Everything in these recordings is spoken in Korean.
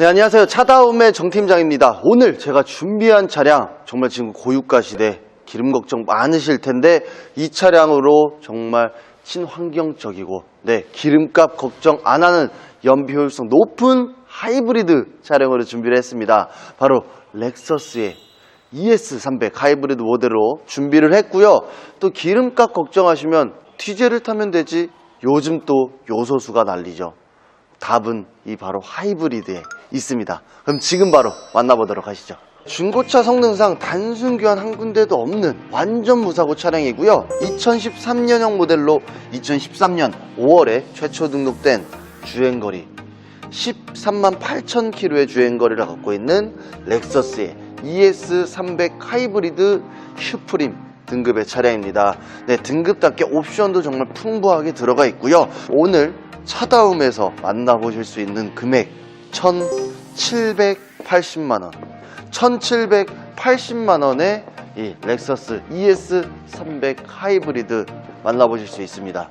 네, 안녕하세요. 차다움의 정 팀장입니다. 오늘 제가 준비한 차량, 정말 지금 고유가 시대 기름 걱정 많으실 텐데, 이 차량으로 정말 친환경적이고, 네, 기름값 걱정 안 하는 연비 효율성 높은 하이브리드 차량으로 준비를 했습니다. 바로 렉서스의 ES300 하이브리드 모델로 준비를 했고요. 또 기름값 걱정하시면 디젤을 타면 되지, 요즘 또 요소수가 난리죠. 답은 이 바로 하이브리드에 있습니다. 그럼 지금 바로 만나보도록 하시죠. 중고차 성능상 단순 교환 한 군데도 없는 완전 무사고 차량이고요. 2013년형 모델로 2013년 5월에 최초 등록된 주행거리 13만 8천 킬로의 주행거리를 갖고 있는 렉서스의 ES300 하이브리드 슈프림 등급의 차량입니다. 네, 등급답게 옵션도 정말 풍부하게 들어가 있고요. 오늘 차다움에서 만나보실 수 있는 금액 1,780만 원. 1,780만 원에 이 렉서스 ES300 하이브리드 만나보실 수 있습니다.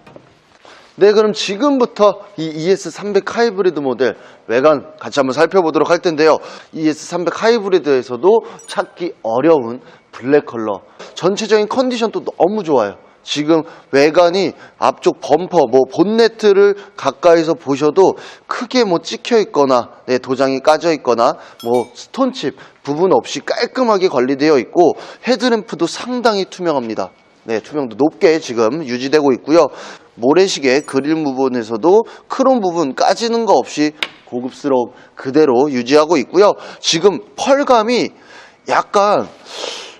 네, 그럼 지금부터 이 ES300 하이브리드 모델 외관 같이 한번 살펴보도록 할 텐데요. ES300 하이브리드에서도 찾기 어려운 블랙 컬러. 전체적인 컨디션도 너무 좋아요. 지금 외관이 앞쪽 범퍼, 뭐 본네트를 가까이서 보셔도 크게 뭐 찍혀 있거나, 네, 도장이 까져 있거나, 뭐 스톤칩 부분 없이 깔끔하게 관리되어 있고 헤드램프도 상당히 투명합니다. 네, 투명도 높게 지금 유지되고 있고요. 모래시계 그릴 부분에서도 크롬 부분 까지는 거 없이 고급스러움 그대로 유지하고 있고요. 지금 펄감이 약간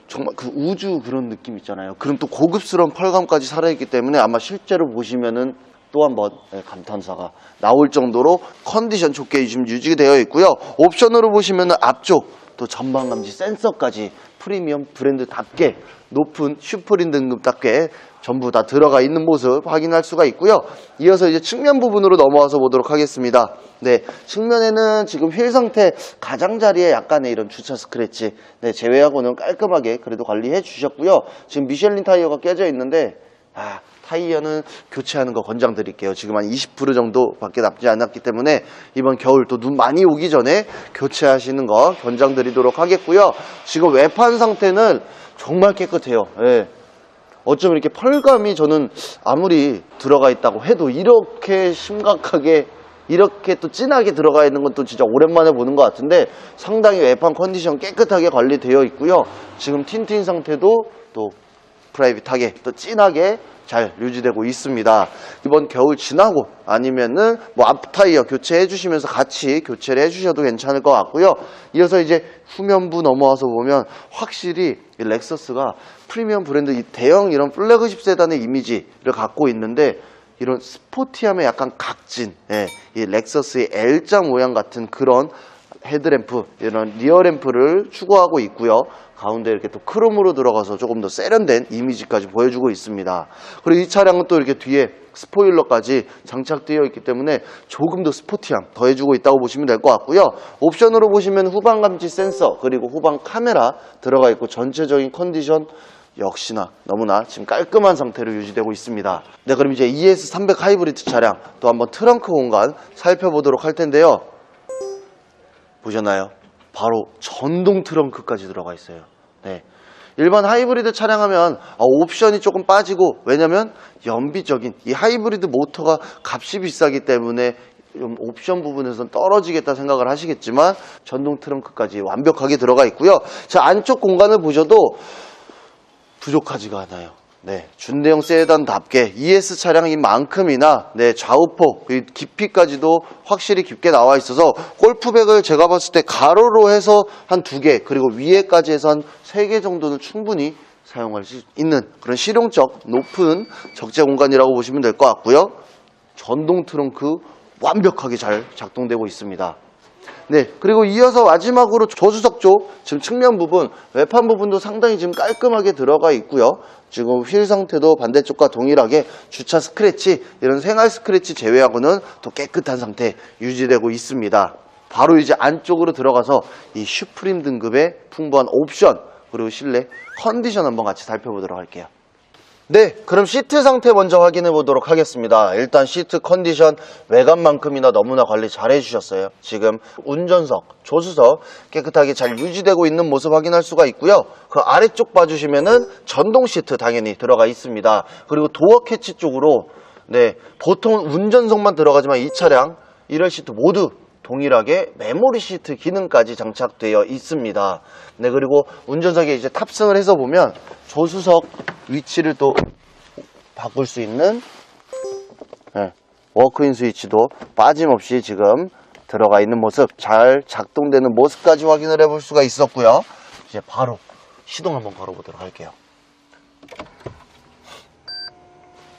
정말 그 우주 그런 느낌 있잖아요. 그럼 또 고급스러운 펄감까지 살아있기 때문에 아마 실제로 보시면은 또 한번 네, 감탄사가 나올 정도로 컨디션 좋게 지금 유지되어 있고요. 옵션으로 보시면은 앞쪽 또 전방 감지 센서까지 프리미엄 브랜드답게 높은 슈프림 등급답게 전부 다 들어가 있는 모습 확인할 수가 있고요. 이어서 이제 측면 부분으로 넘어와서 보도록 하겠습니다. 네, 측면에는 지금 휠 상태 가장자리에 약간의 이런 주차 스크래치 네, 제외하고는 깔끔하게 그래도 관리해 주셨고요. 지금 미셸린 타이어가 깨져 있는데 아, 타이어는 교체하는 거 권장드릴게요. 지금 한 20% 정도밖에 남지 않았기 때문에 이번 겨울 또 눈 많이 오기 전에 교체하시는 거 권장드리도록 하겠고요. 지금 외판 상태는 정말 깨끗해요. 예. 어쩜 이렇게 펄감이 저는 아무리 들어가 있다고 해도 이렇게 심각하게 이렇게 또 진하게 들어가 있는 건 또 진짜 오랜만에 보는 것 같은데 상당히 외판 컨디션 깨끗하게 관리되어 있고요. 지금 틴틴 상태도 또 프라이빗하게 또 진하게 잘 유지되고 있습니다. 이번 겨울 지나고 아니면은 뭐 앞타이어 교체해 주시면서 같이 교체를 해 주셔도 괜찮을 것 같고요. 이어서 이제 후면부 넘어와서 보면 확실히 이 렉서스가 프리미엄 브랜드 이 대형 이런 플래그십 세단의 이미지를 갖고 있는데 이런 스포티함에 약간 각진, 예, 이 렉서스의 L자 모양 같은 그런 헤드램프, 이런 리어램프를 추구하고 있고요. 가운데 이렇게 또 크롬으로 들어가서 조금 더 세련된 이미지까지 보여주고 있습니다. 그리고 이 차량은 또 이렇게 뒤에 스포일러까지 장착되어 있기 때문에 조금 더 스포티함 더해주고 있다고 보시면 될 것 같고요. 옵션으로 보시면 후방 감지 센서 그리고 후방 카메라 들어가 있고 전체적인 컨디션 역시나 너무나 지금 깔끔한 상태로 유지되고 있습니다. 네, 그럼 이제 ES300 하이브리드 차량 또 한번 트렁크 공간 살펴보도록 할 텐데요. 보셨나요? 바로 전동 트렁크까지 들어가 있어요. 네. 일반 하이브리드 차량하면 아, 옵션이 조금 빠지고 왜냐면 연비적인 이 하이브리드 모터가 값이 비싸기 때문에 좀 옵션 부분에서는 떨어지겠다 생각을 하시겠지만 전동 트렁크까지 완벽하게 들어가 있고요. 자 안쪽 공간을 보셔도 부족하지가 않아요. 네, 준대형 세단답게 ES 차량인 만큼이나 네, 좌우폭 그 깊이까지도 확실히 깊게 나와 있어서 골프백을 제가 봤을 때 가로로 해서 한 두 개 그리고 위에까지 해서 한 세 개 정도는 충분히 사용할 수 있는 그런 실용적 높은 적재 공간이라고 보시면 될 것 같고요. 전동 트렁크 완벽하게 잘 작동되고 있습니다. 네, 그리고 이어서 마지막으로 조수석 쪽 지금 측면 부분, 외판 부분도 상당히 지금 깔끔하게 들어가 있고요. 지금 휠 상태도 반대쪽과 동일하게 주차 스크래치, 이런 생활 스크래치 제외하고는 또 깨끗한 상태 유지되고 있습니다. 바로 이제 안쪽으로 들어가서 이 슈프림 등급의 풍부한 옵션, 그리고 실내 컨디션 한번 같이 살펴보도록 할게요. 네, 그럼 시트 상태 먼저 확인해 보도록 하겠습니다. 일단 시트 컨디션 외관만큼이나 너무나 관리 잘 해주셨어요. 지금 운전석, 조수석 깨끗하게 잘 유지되고 있는 모습 확인할 수가 있고요. 그 아래쪽 봐주시면은 전동 시트 당연히 들어가 있습니다. 그리고 도어 캐치 쪽으로 네, 보통 운전석만 들어가지만 이 차량 1열 시트 모두 동일하게 메모리 시트 기능까지 장착되어 있습니다. 네, 그리고 운전석에 이제 탑승을 해서 보면 조수석 위치를 또 바꿀 수 있는 네, 워크인 스위치도 빠짐없이 지금 들어가 있는 모습, 잘 작동되는 모습까지 확인을 해볼 수가 있었고요. 이제 바로 시동 한번 걸어보도록 할게요.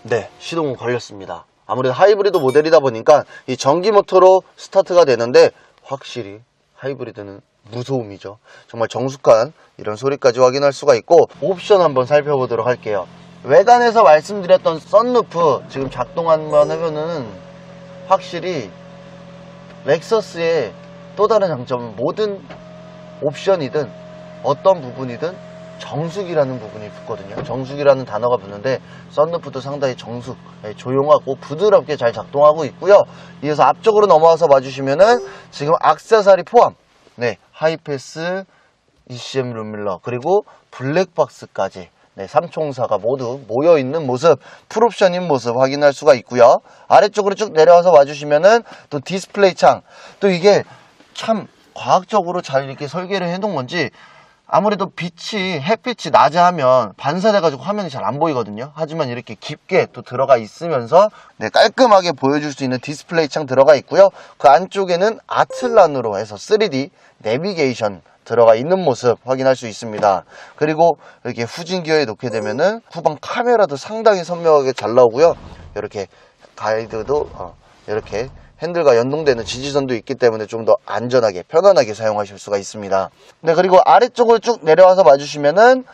네, 시동은 걸렸습니다. 아무래도 하이브리드 모델이다 보니까 이 전기 모터로 스타트가 되는데 확실히 하이브리드는 무소음이죠. 정말 정숙한 이런 소리까지 확인할 수가 있고 옵션 한번 살펴보도록 할게요. 외관에서 말씀드렸던 썬루프 지금 작동 한번 해보는 확실히 렉서스의 또 다른 장점은 모든 옵션이든 어떤 부분이든 정숙이라는 부분이 붙거든요. 정숙이라는 단어가 붙는데 썬루프도 상당히 정숙, 예, 조용하고 부드럽게 잘 작동하고 있고요. 이어서 앞쪽으로 넘어와서 봐주시면은 지금 악세사리 포함, 네 하이패스, ECM 룸밀러 그리고 블랙박스까지 네, 삼총사가 모두 모여 있는 모습, 풀옵션인 모습 확인할 수가 있고요. 아래쪽으로 쭉 내려와서 봐주시면은 또 디스플레이 창, 또 이게 참 과학적으로 잘 이렇게 설계를 해놓은 건지 아무래도 빛이 햇빛이 낮에 하면 반사돼 가지고 화면이 잘 안 보이거든요. 하지만 이렇게 깊게 또 들어가 있으면서 네, 깔끔하게 보여줄 수 있는 디스플레이 창 들어가 있고요. 그 안쪽에는 아틀란으로 해서 3D 내비게이션 들어가 있는 모습 확인할 수 있습니다. 그리고 이렇게 후진 기어에 놓게 되면은 후방 카메라도 상당히 선명하게 잘 나오고요. 이렇게 가이드도 어, 이렇게 핸들과 연동되는 지지선도 있기 때문에 좀 더 안전하게 편안하게 사용하실 수가 있습니다. 네 그리고 아래쪽으로 쭉 내려와서 봐주시면은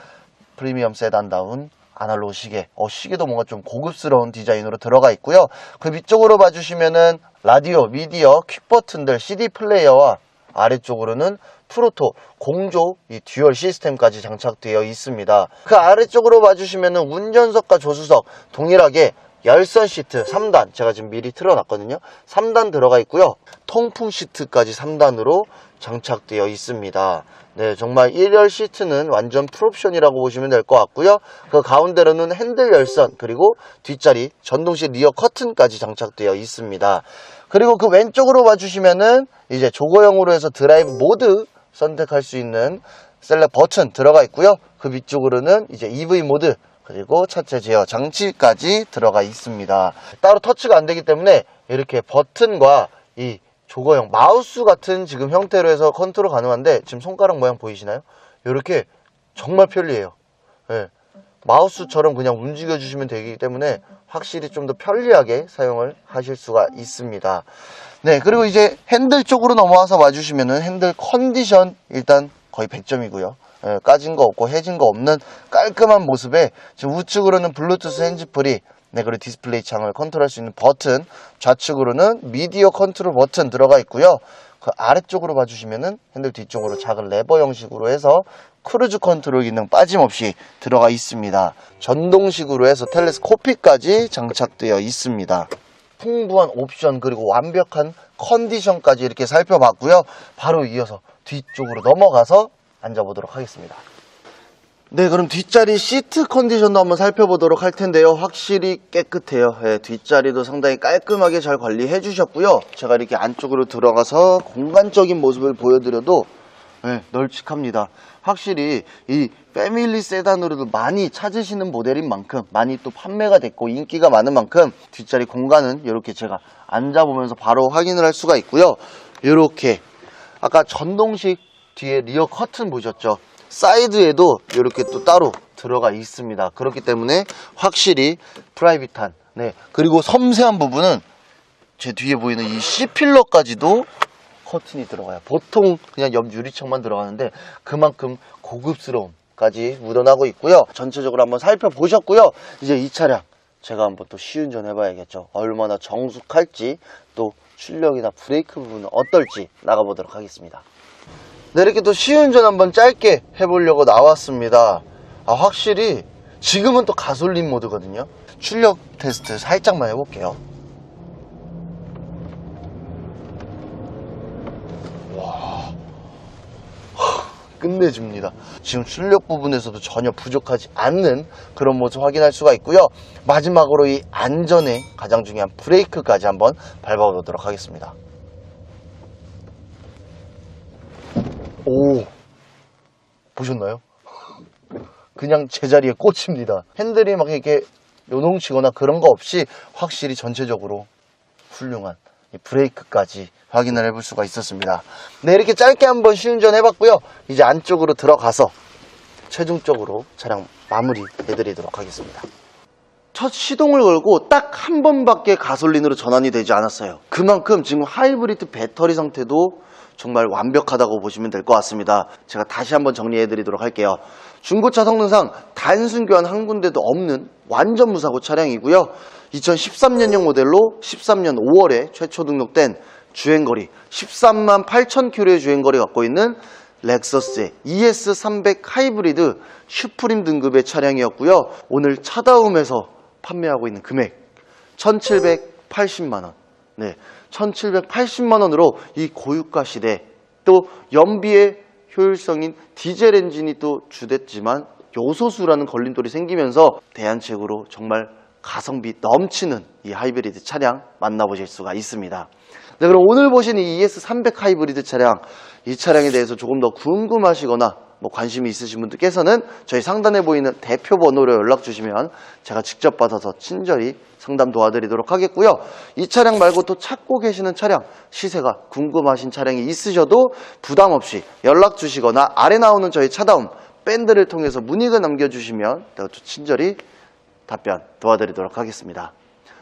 프리미엄 세단다운 아날로그 시계 어 시계도 뭔가 좀 고급스러운 디자인으로 들어가 있고요. 그 밑쪽으로 봐주시면은 라디오, 미디어, 퀵 버튼들, CD 플레이어와 아래쪽으로는 프로토 공조 이 듀얼 시스템까지 장착되어 있습니다. 그 아래쪽으로 봐주시면은 운전석과 조수석 동일하게 열선 시트 3단 제가 지금 미리 틀어놨거든요. 3단 들어가 있고요. 통풍 시트까지 3단으로 장착되어 있습니다. 네 정말 1열 시트는 완전 풀옵션이라고 보시면 될 것 같고요. 그 가운데로는 핸들 열선 그리고 뒷자리 전동식 리어 커튼까지 장착되어 있습니다. 그리고 그 왼쪽으로 봐주시면은 이제 조거형으로 해서 드라이브 모드 선택할 수 있는 셀렉 버튼 들어가 있고요. 그 위쪽으로는 이제 EV 모드 그리고 차체 제어 장치까지 들어가 있습니다. 따로 터치가 안 되기 때문에 이렇게 버튼과 이 조거형 마우스 같은 지금 형태로 해서 컨트롤 가능한데 지금 손가락 모양 보이시나요? 이렇게 정말 편리해요. 예. 마우스처럼 그냥 움직여 주시면 되기 때문에 확실히 좀 더 편리하게 사용을 하실 수가 있습니다. 네, 그리고 이제 핸들 쪽으로 넘어와서 봐주시면은 핸들 컨디션 일단 거의 100점이고요. 예, 까진 거 없고 해진 거 없는 깔끔한 모습에 지금 우측으로는 블루투스 핸즈프리 네, 그리고 디스플레이 창을 컨트롤할 수 있는 버튼 좌측으로는 미디어 컨트롤 버튼 들어가 있고요. 그 아래쪽으로 봐주시면은 핸들 뒤쪽으로 작은 레버 형식으로 해서 크루즈 컨트롤 기능 빠짐없이 들어가 있습니다. 전동식으로 해서 텔레스코피까지 장착되어 있습니다. 풍부한 옵션 그리고 완벽한 컨디션까지 이렇게 살펴봤고요. 바로 이어서 뒤쪽으로 넘어가서 앉아보도록 하겠습니다. 네, 그럼 뒷자리 시트 컨디션도 한번 살펴보도록 할 텐데요. 확실히 깨끗해요. 네, 뒷자리도 상당히 깔끔하게 잘 관리해 주셨고요. 제가 이렇게 안쪽으로 들어가서 공간적인 모습을 보여드려도 네, 널찍합니다. 확실히 이 패밀리 세단으로도 많이 찾으시는 모델인 만큼 많이 또 판매가 됐고 인기가 많은 만큼 뒷자리 공간은 이렇게 제가 앉아보면서 바로 확인을 할 수가 있고요. 이렇게 아까 전동식 뒤에 리어 커튼 보셨죠? 사이드에도 이렇게 또 따로 들어가 있습니다. 그렇기 때문에 확실히 프라이빗한 네 그리고 섬세한 부분은 제 뒤에 보이는 이 C필러까지도 커튼이 들어가요. 보통 그냥 옆 유리창만 들어가는데 그만큼 고급스러움까지 묻어나고 있고요. 전체적으로 한번 살펴보셨고요. 이제 이 차량 제가 한번 또 시운전 해봐야겠죠. 얼마나 정숙할지 또 출력이나 브레이크 부분은 어떨지 나가보도록 하겠습니다. 네, 이렇게 또 시운전 한번 짧게 해보려고 나왔습니다. 아, 확실히 지금은 또 가솔린 모드거든요. 출력 테스트 살짝만 해볼게요. 끝내줍니다. 지금 출력 부분에서도 전혀 부족하지 않는 그런 모습 확인할 수가 있고요. 마지막으로 이 안전에 가장 중요한 브레이크까지 한번 밟아보도록 하겠습니다. 오, 보셨나요? 그냥 제자리에 꽂힙니다. 핸들이 막 이렇게 요동치거나 그런 거 없이 확실히 전체적으로 훌륭한 이 브레이크까지 확인을 해볼 수가 있었습니다. 네, 이렇게 짧게 한번 시운전 해봤고요. 이제 안쪽으로 들어가서 최종적으로 차량 마무리 해드리도록 하겠습니다. 첫 시동을 걸고 딱 한 번밖에 가솔린으로 전환이 되지 않았어요. 그만큼 지금 하이브리드 배터리 상태도 정말 완벽하다고 보시면 될 것 같습니다. 제가 다시 한번 정리해 드리도록 할게요. 중고차 성능상 단순 교환 한 군데도 없는 완전 무사고 차량이고요. 2013년형 모델로 13년 5월에 최초 등록된 주행거리 13만 8천 킬로의 주행거리 갖고 있는 렉서스의 ES300 하이브리드 슈프림 등급의 차량이었고요. 오늘 차다움에서 판매하고 있는 금액 1,780만 원. 네, 1,780만 원으로 이 고유가 시대 또 연비의 효율성인 디젤 엔진이 또 주됐지만 요소수라는 걸림돌이 생기면서 대안책으로 정말 가성비 넘치는 이 하이브리드 차량 만나보실 수가 있습니다. 네, 그럼 오늘 보신 이 ES300 하이브리드 차량, 이 차량에 대해서 조금 더 궁금하시거나 뭐 관심이 있으신 분들께서는 저희 상단에 보이는 대표 번호로 연락 주시면 제가 직접 받아서 친절히 상담 도와드리도록 하겠고요. 이 차량 말고 또 찾고 계시는 차량, 시세가 궁금하신 차량이 있으셔도 부담 없이 연락 주시거나 아래 나오는 저희 차다움 밴드를 통해서 문의를 남겨주시면 제가 또 친절히 답변 도와드리도록 하겠습니다.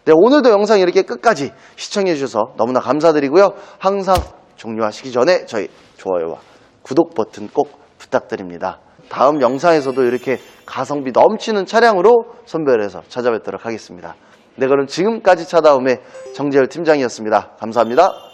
네, 오늘도 영상 이렇게 끝까지 시청해 주셔서 너무나 감사드리고요. 항상 종료하시기 전에 저희 좋아요와 구독 버튼 꼭 부탁드립니다. 다음 영상에서도 이렇게 가성비 넘치는 차량으로 선별해서 찾아뵙도록 하겠습니다. 네, 그럼 지금까지 차다움의 정재열 팀장이었습니다. 감사합니다.